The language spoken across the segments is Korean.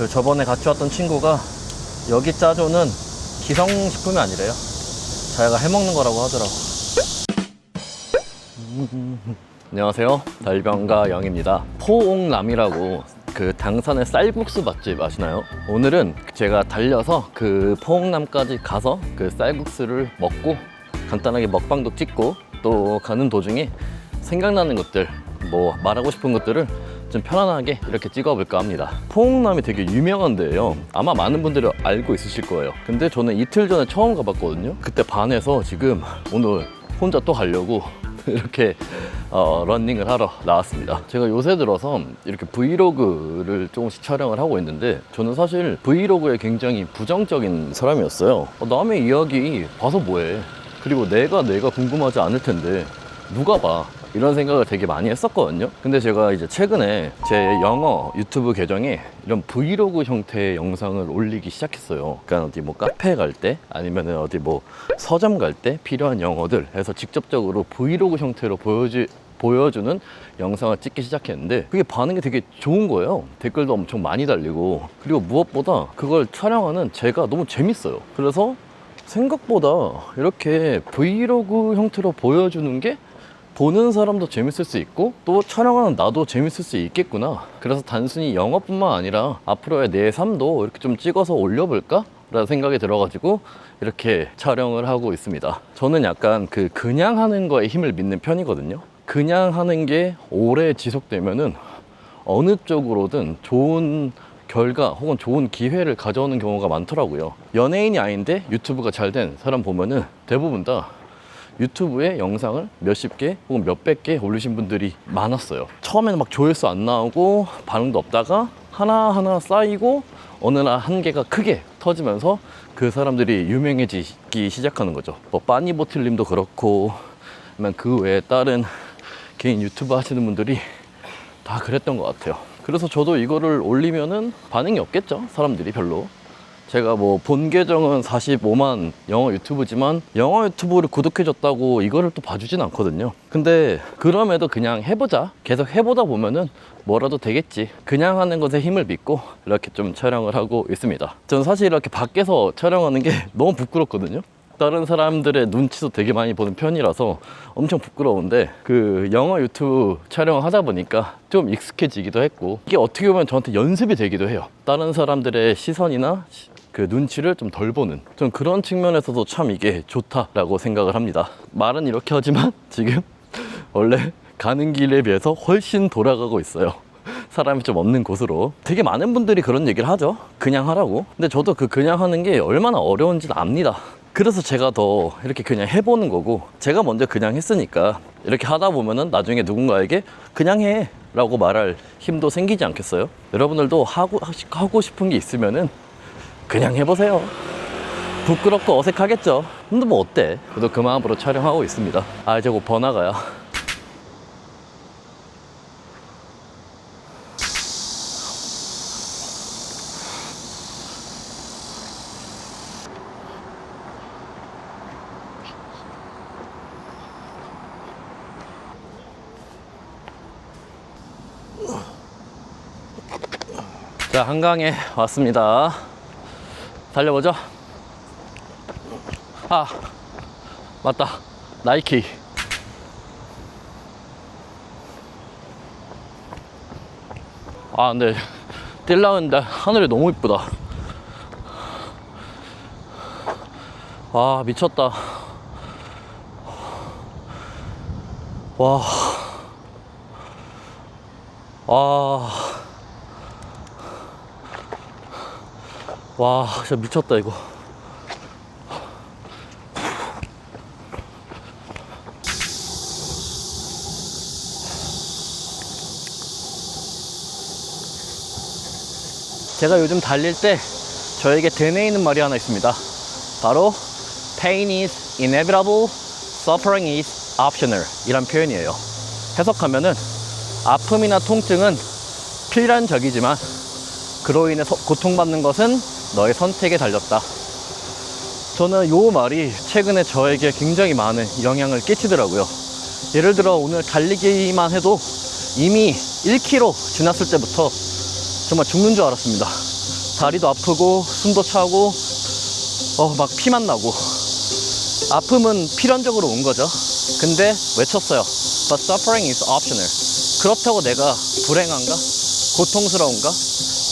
그 저번에 같이 왔던 친구가 여기 짜조는 기성식품이 아니래요. 자기가 해먹는 거라고 하더라고. 안녕하세요. 달병가 영입니다. 포옹남이라고 그 당산의 쌀국수 맛집 아시나요? 오늘은 제가 달려서 그 포옹남까지 가서 그 쌀국수를 먹고 간단하게 먹방도 찍고 또 가는 도중에 생각나는 것들 뭐 말하고 싶은 것들을 좀 편안하게 이렇게 찍어볼까 합니다. 포옹남이 되게 유명한 데예요. 아마 많은 분들이 알고 있으실 거예요. 근데 저는 이틀 전에 처음 가봤거든요. 그때 반해서 지금 오늘 혼자 또 가려고 이렇게 어, 런닝을 하러 나왔습니다. 제가 요새 들어서 이렇게 브이로그를 조금씩 촬영을 하고 있는데 저는 사실 브이로그에 굉장히 부정적인 사람이었어요. 어, 남의 이야기 봐서 뭐해. 그리고 내가 내가 궁금하지 않을 텐데 누가 봐. 이런 생각을 되게 많이 했었거든요. 근데 제가 이제 최근에 제 영어 유튜브 계정에 이런 브이로그 형태의 영상을 올리기 시작했어요. 그러니까 어디 뭐 카페 갈 때 아니면 어디 뭐 서점 갈 때 필요한 영어들 해서 직접적으로 브이로그 형태로 보여주, 보여주는 영상을 찍기 시작했는데 그게 반응이 되게 좋은 거예요. 댓글도 엄청 많이 달리고 그리고 무엇보다 그걸 촬영하는 제가 너무 재밌어요. 그래서 생각보다 이렇게 브이로그 형태로 보여주는 게 보는 사람도 재밌을 수 있고 또 촬영하는 나도 재밌을 수 있겠구나. 그래서 단순히 영어뿐만 아니라 앞으로의 내 삶도 이렇게 좀 찍어서 올려볼까? 라는 생각이 들어가지고 이렇게 촬영을 하고 있습니다. 저는 약간 그 그냥 하는 거에 힘을 믿는 편이거든요. 그냥 하는 게 오래 지속되면은 어느 쪽으로든 좋은 결과 혹은 좋은 기회를 가져오는 경우가 많더라고요. 연예인이 아닌데 유튜브가 잘 된 사람 보면은 대부분 다 유튜브에 영상을 몇십 개 혹은 몇백 개 올리신 분들이 많았어요. 처음에는 막 조회수 안 나오고 반응도 없다가 하나하나 쌓이고 어느 날 한 개가 크게 터지면서 그 사람들이 유명해지기 시작하는 거죠. 뭐 빠니보틀님도 그렇고 그 외에 다른 개인 유튜브 하시는 분들이 다 그랬던 것 같아요. 그래서 저도 이거를 올리면은 반응이 없겠죠. 사람들이 별로. 제가 뭐 본 계정은 45만 영어 유튜브지만 영어 유튜브를 구독해줬다고 이거를 또 봐주진 않거든요. 근데 그럼에도 그냥 해보자. 계속 해보다 보면은 뭐라도 되겠지. 그냥 하는 것에 힘을 믿고 이렇게 좀 촬영을 하고 있습니다. 저는 사실 이렇게 밖에서 촬영하는 게 너무 부끄럽거든요. 다른 사람들의 눈치도 되게 많이 보는 편이라서 엄청 부끄러운데 그 영어 유튜브 촬영을 하다 보니까 좀 익숙해지기도 했고 이게 어떻게 보면 저한테 연습이 되기도 해요. 다른 사람들의 시선이나 시- 그 눈치를 좀 덜 보는 좀 그런 측면에서도 참 이게 좋다라고 생각을 합니다. 말은 이렇게 하지만 지금 원래 가는 길에 비해서 훨씬 돌아가고 있어요. 사람이 좀 없는 곳으로 되게 많은 분들이 그런 얘기를 하죠. 그냥 하라고. 근데 저도 그 그냥 하는 게 얼마나 어려운지는 압니다. 그래서 제가 더 이렇게 그냥 해보는 거고 제가 먼저 그냥 했으니까 이렇게 하다 보면은 나중에 누군가에게 그냥 해 라고 말할 힘도 생기지 않겠어요? 여러분들도 하고, 하고 싶은 게 있으면은 그냥 해보세요. 부끄럽고 어색하겠죠? 근데 뭐 어때? 저도 그 마음으로 촬영하고 있습니다. 아, 이제 곧 번화가야. 자, 한강에 왔습니다. 달려보죠. 아, 맞다. 나이키. 아, 근데 뛸 나오는데 하늘이 너무 이쁘다. 와, 미쳤다. 와. 와. 와, 진짜 미쳤다, 이거. 제가 요즘 달릴 때 저에게 되뇌이는 말이 하나 있습니다. 바로 pain is inevitable, suffering is optional 이란 표현이에요. 해석하면은 아픔이나 통증은 필연적이지만 그로 인해 서- 고통받는 것은 너의 선택에 달렸다. 저는 이 말이 최근에 저에게 굉장히 많은 영향을 끼치더라고요. 예를 들어 오늘 달리기만 해도 이미 1km 지났을 때부터 정말 죽는 줄 알았습니다. 다리도 아프고 숨도 차고 어 막 피만 나고 아픔은 필연적으로 온 거죠. 근데 외쳤어요. But suffering is optional. 그렇다고 내가 불행한가? 고통스러운가?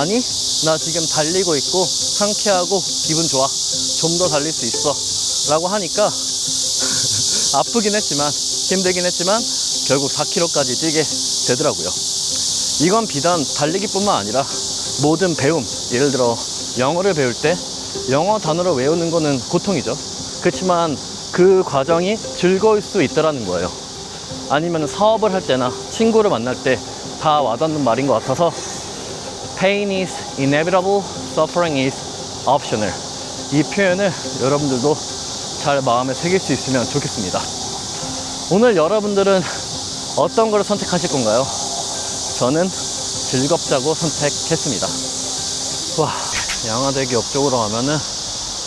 아니, 나 지금 달리고 있고 상쾌하고 기분 좋아. 좀 더 달릴 수 있어. 라고 하니까 아프긴 했지만 힘들긴 했지만 결국 4km까지 뛰게 되더라고요. 이건 비단 달리기뿐만 아니라 모든 배움, 예를 들어 영어를 배울 때 영어 단어를 외우는 거는 고통이죠. 그렇지만 그 과정이 즐거울 수 있다라는 거예요. 아니면 사업을 할 때나 친구를 만날 때 다 와닿는 말인 것 같아서 Pain is inevitable, suffering is optional. 이 표현을 여러분들도 잘 마음에 새길 수 있으면 좋겠습니다. 오늘 여러분들은 어떤 걸 선택하실 건가요? 저는 즐겁자고 선택했습니다. 와, 양화대교 옆쪽으로 가면은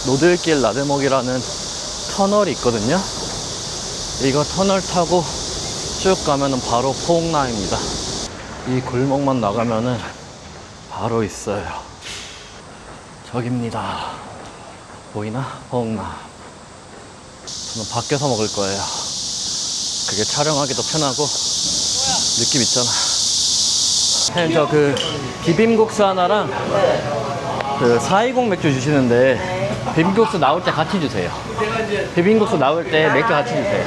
노들길 나들목이라는 터널이 있거든요. 이거 터널 타고 쭉 가면은 바로 포옥나입니다. 이 골목만 나가면은 바로 있어요. 저깁니다. 보이나? 포옥나. 저는 밖에서 먹을 거예요. 그게 촬영하기도 편하고 느낌 있잖아. 사장님 저그 비빔국수 하나랑 그420 맥주 주시는데 비빔국수 나올 때 같이 주세요. 비빔국수 나올 때 맥주 같이 주세요.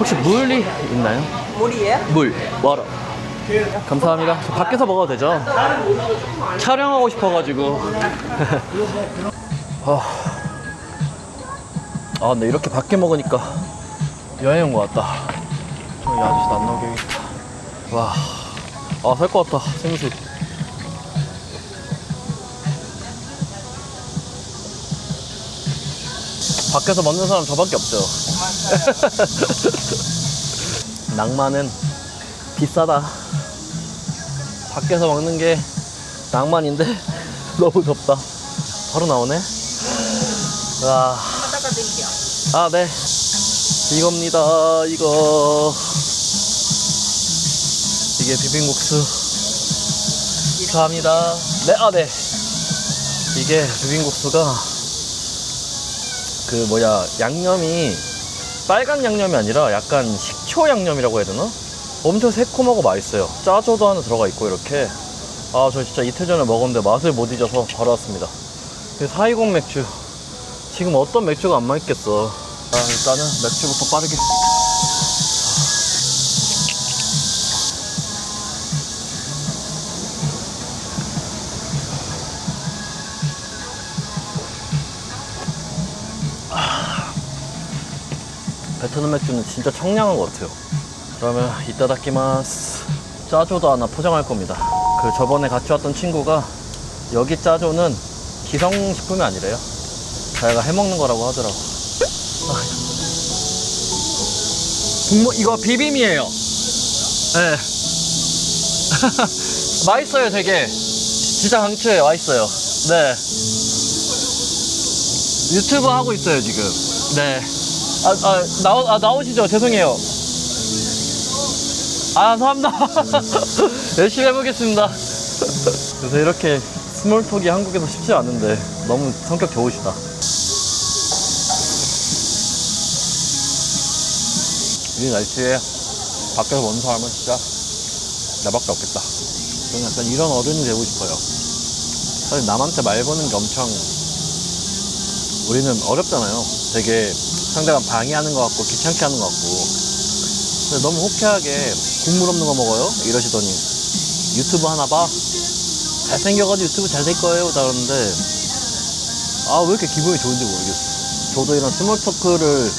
혹시 물이 있나요? 물이에요? 물, 워터. 감사합니다. 저 밖에서 먹어도 되죠? 촬영하고 싶어가지고. 아, 아, 근데 이렇게 밖에 먹으니까 여행 온 것 같다. 저기 아저씨도 안 나오게 해야겠다. 와, 아, 살 것 같다. 생수. 밖에서 먹는 사람 저밖에 없죠. 낭만은 비싸다. 밖에서 먹는 게 낭만인데 너무 덥다. 바로 나오네. 와, 한번 닦아드릴게요. 아 네. 이겁니다. 이거 이게 비빔국수. 감사합니다. 네, 아 네. 이게 비빔국수가 그 뭐야 양념이 빨간 양념이 아니라 약간 식초 양념이라고 해야 되나? 엄청 새콤하고 맛있어요. 짜조도 하나 들어가 있고 이렇게. 아 저 진짜 이틀 전에 먹었는데 맛을 못 잊어서 바로 왔습니다. 420 맥주. 지금 어떤 맥주가 안 맛있겠어. 아 일단은 맥주부터 빠르게. 베트남 맥주는 진짜 청량한 것 같아요. 그러면 이따다키마스 짜조도 하나 포장할 겁니다. 그 저번에 같이 왔던 친구가 여기 짜조는 기성식품이 아니래요. 자기가 해먹는 거라고 하더라고. 국물 이거 비빔이에요. 네. 맛있어요, 되게. 진짜 강추해요, 맛있어요. 네. 유튜브 하고 있어요, 지금. 네. 아, 아, 나오, 아, 나오시죠? 죄송해요. 아, 감사합니다. 열심히 해보겠습니다. 그래서 이렇게 스몰톡이 한국에서 쉽지 않은데 너무 성격 좋으시다. 이 날씨에 밖에서 먹는 사람은 진짜 나밖에 없겠다. 저는 약간 이런 어른이 되고 싶어요. 사실 남한테 말 거는 게 엄청 우리는 어렵잖아요. 되게 상대방 방해하는 것 같고 귀찮게 하는 것 같고. 근데 너무 호쾌하게 국물 없는 거 먹어요? 이러시더니 유튜브 하나 봐? 잘생겨가지고 유튜브 잘 될 거예요. 다그러는데 아, 왜 이렇게 기분이 좋은지 모르겠어. 저도 이런 스몰 토크를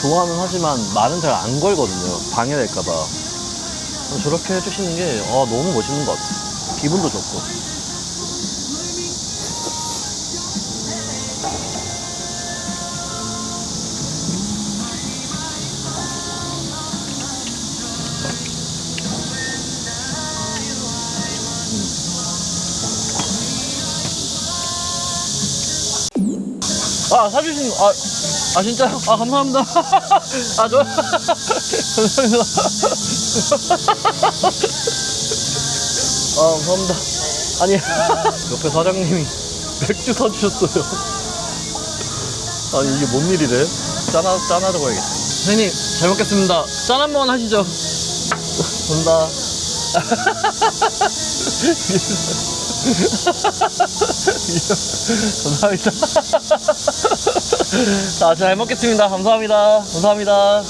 좋아는 하지만 말은 잘 안 걸거든요. 방해될까봐. 저렇게 해주시는 게 아, 너무 멋있는 것 같아. 기분도 좋고. 아, 사주신, 아, 아, 진짜요? 아, 감사합니다. 아, 저, 감사합니다. 아, 감사합니다. 아니 옆에 사장님이 맥주 사주셨어요. 아니 이게 뭔 일이래? 짠하 짠하러 가야겠다. 선생님 잘 먹겠습니다. 짠 한 번 하시죠. 본다. 감사합니다. 자, 잘 먹겠습니다. 감사합니다. 감사합니다.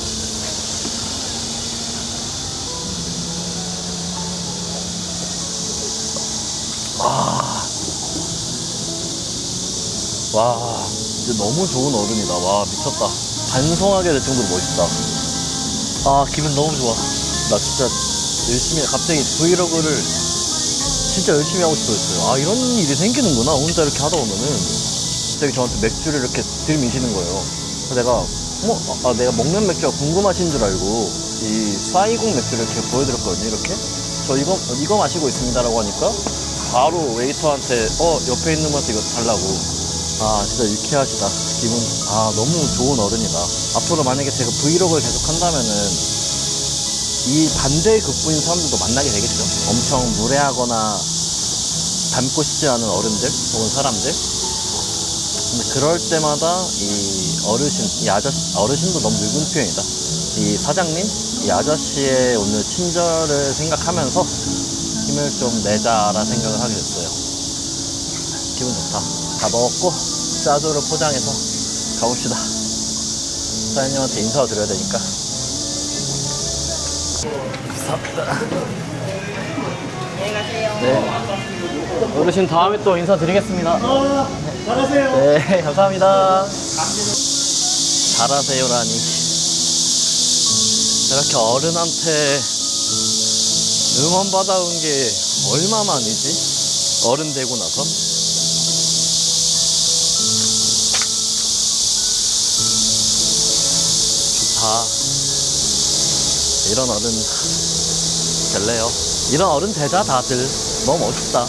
와, 진짜 너무 좋은 어른이다. 와, 미쳤다. 반성하게 될 정도로 멋있다. 아, 기분 너무 좋아. 나 진짜 열심히, 갑자기 브이로그를 진짜 열심히 하고 싶어졌어요. 아, 이런 일이 생기는구나. 혼자 이렇게 하다 보면은. 갑자기 저한테 맥주를 이렇게 들이미시는 거예요. 그래서 내가, 어머, 아, 내가 먹는 맥주가 궁금하신 줄 알고, 이 사이공 맥주를 이렇게 보여드렸거든요. 이렇게. 저 이거, 이거 마시고 있습니다라고 하니까, 바로 웨이터한테, 어, 옆에 있는 분한테 이거 달라고. 아 진짜 유쾌하시다 기분 아 너무 좋은 어른이다 앞으로 만약에 제가 브이로그를 계속 한다면은 이 반대의 극부인 사람들도 만나게 되겠죠 엄청 무례하거나 닮고 싶지 않은 어른들 혹은 사람들 근데 그럴 때마다 이 어르신 이 아저씨 어르신도 너무 늙은 표현이다 이 사장님 이 아저씨의 오늘 친절을 생각하면서 힘을 좀 내자라 생각을 하게 됐어요 기분 좋다. 다 먹었고 짜조를 포장해서 가봅시다. 사장님한테 인사 드려야 되니까. 감사합니다. 네. 어르신 다음에 또 인사드리겠습니다. 잘하세요. 네, 감사합니다. 잘하세요라니. 이렇게 어른한테 응원 받아온 게 얼마만이지? 어른 되고 나서? 좋다. 이런 어른 될래요. 이런 어른 되자, 다들. 너무 멋있다.